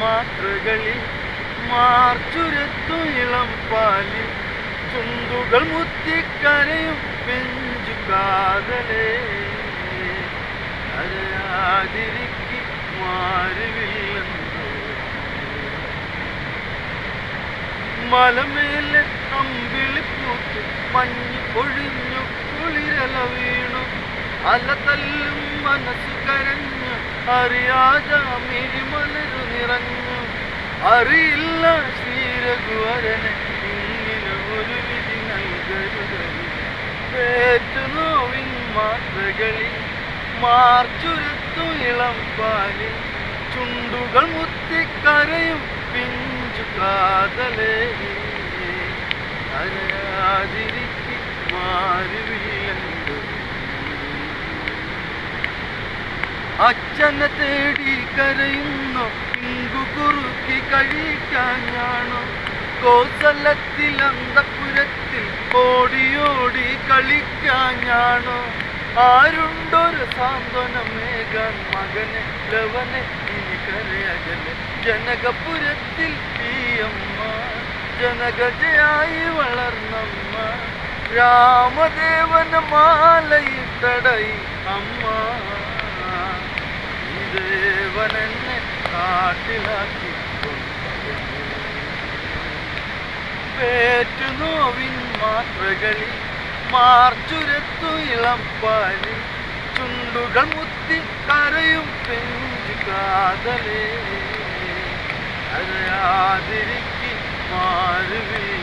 മാത്രകളിൽ മാർച്ചുരത്തു ഇളം പാലിൽ ചുണ്ടുകൾ മുത്തിക്കരയും പെഞ്ചു കാതലേ. അരയാതിരിക്കി മാറുവില്ലെന്നോ മലമേലെ തമ്പിളി പൂത്ത് മഞ്ഞ് പൊഴിഞ്ഞു കുളിരല വീണു. അല തല്ലും മനസ്സു കരഞ്ഞു അറിയാതെ മലരു നിറഞ്ഞു അറിയില്ല ശ്രീരഘുവരനെ ഇങ്ങനെ ഒരു വിധി നൽകരുതൽ പേറ്റുനോവിൻ മാത്രകളിൽ മാർച്ചുരത്തു ഇളം പാലിൽ ചുണ്ടുകൾ മുത്തിക്കരയും പിഞ്ചു കാതലേ അറിയാതിരിക്കി അച്ഛനെ തേടി കരയുന്നു. ഇങ്കു കുറുക്കി കഴിക്കാഞ്ഞാണോ കോസലത്തിൽ അന്തപുരത്തിൽ ഓടിയോടി കളിക്കാഞ്ഞാണോ ആരുണ്ടൊരു സാന്ത്വനമേകാൻ മകനെ ലവനെ ഇനി കരയകലെ ജനകപുരത്തിൽ പിയമ്മ അമ്മ. ജനകജയായി വളർന്നമ്മ. രാമദേവന മാലയിട്ടടയി അമ്മ. ഈ ദേവനെന്നെ കാട്ടിലാക്കി പേറ്റുനോവിൻ മാത്രകളിൽ മാർച്ചുരത്തു ഇളം പാലിൽ ചുണ്ടുകൾ മുത്തി കരയും പെഞ്ചു കാതലേ. അറിയാതിരിക്കി മാറുവില്ല